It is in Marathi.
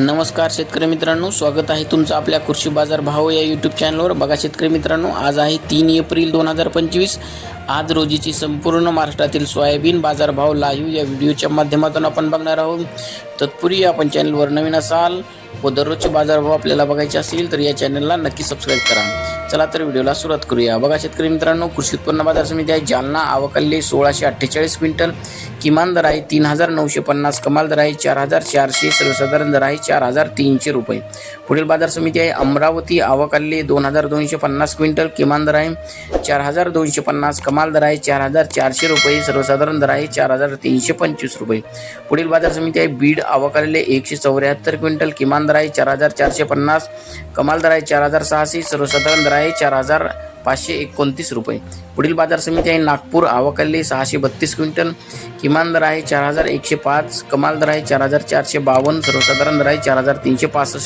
नमस्कार शेतकरी मित्रांनो स्वागत आहे तुमचं आपल्या कृषी बाजार भाव या यूट्यूब चॅनलवर बघा शेतकरी मित्रांनो आज आहे तीन एप्रिल दोन हजार पंचवीस. आज रोजीची संपूर्ण महाराष्ट्रातील सोयाबीन बाजारभाव लाईव्ह या व्हिडिओच्या माध्यमातून आपण बघणार आहोत. तत्पूर्वी आपण चॅनलवर नवीन असाल व दररोजचे बाजारभाव आपल्याला बघायचे असतील तर या चॅनलला नक्की सबस्क्राईब करा. चला तर व्हिडिओला सुरुवात करूया. बघा शेतकरी मित्रांनो कृषी उत्पन्न बाजार समिती आहे. जालना आवकल्ले सोळाशे अठ्ठेचाळीस क्विंटल किमान दर आहे तीन हजार नऊशे पन्नास कमाल दर आहे चार हजार चारशे सर्वसाधारण दर आहे चार हजार तीनशे रुपये. पुढील बाजार समिती आहे अमरावती आवकल्ले दोन हजार दोनशे पन्नास क्विंटल किमान दर आहे चार हजार दोनशे पन्नास कमाल दर आहे चार हजार चारशे रुपये सर्वसाधारण दर आहे चार हजार तीनशे पंचवीस रुपये. पुढील बाजार समिती आहे बीड आवकल्ले एकशे चौऱ्याहत्तर क्विंटल किमान दर आहे चार हजार चारशे पन्नास कमाल दर आहे चार हजार सहाशे सर्वसाधारण दर आहे चार हजार पाचशे एकोणतीस रुपये. पुढील बाजार समिती आहे नागपूर आवाकल्ली सहाशे बत्तीस क्विंटल किमान दर आहे चार हजार एकशे पाच कमाल दर आहे चार हजार चारशे बावन्न सर्वसाधारण दर आहे चार हजार तीनशे पासष्ट.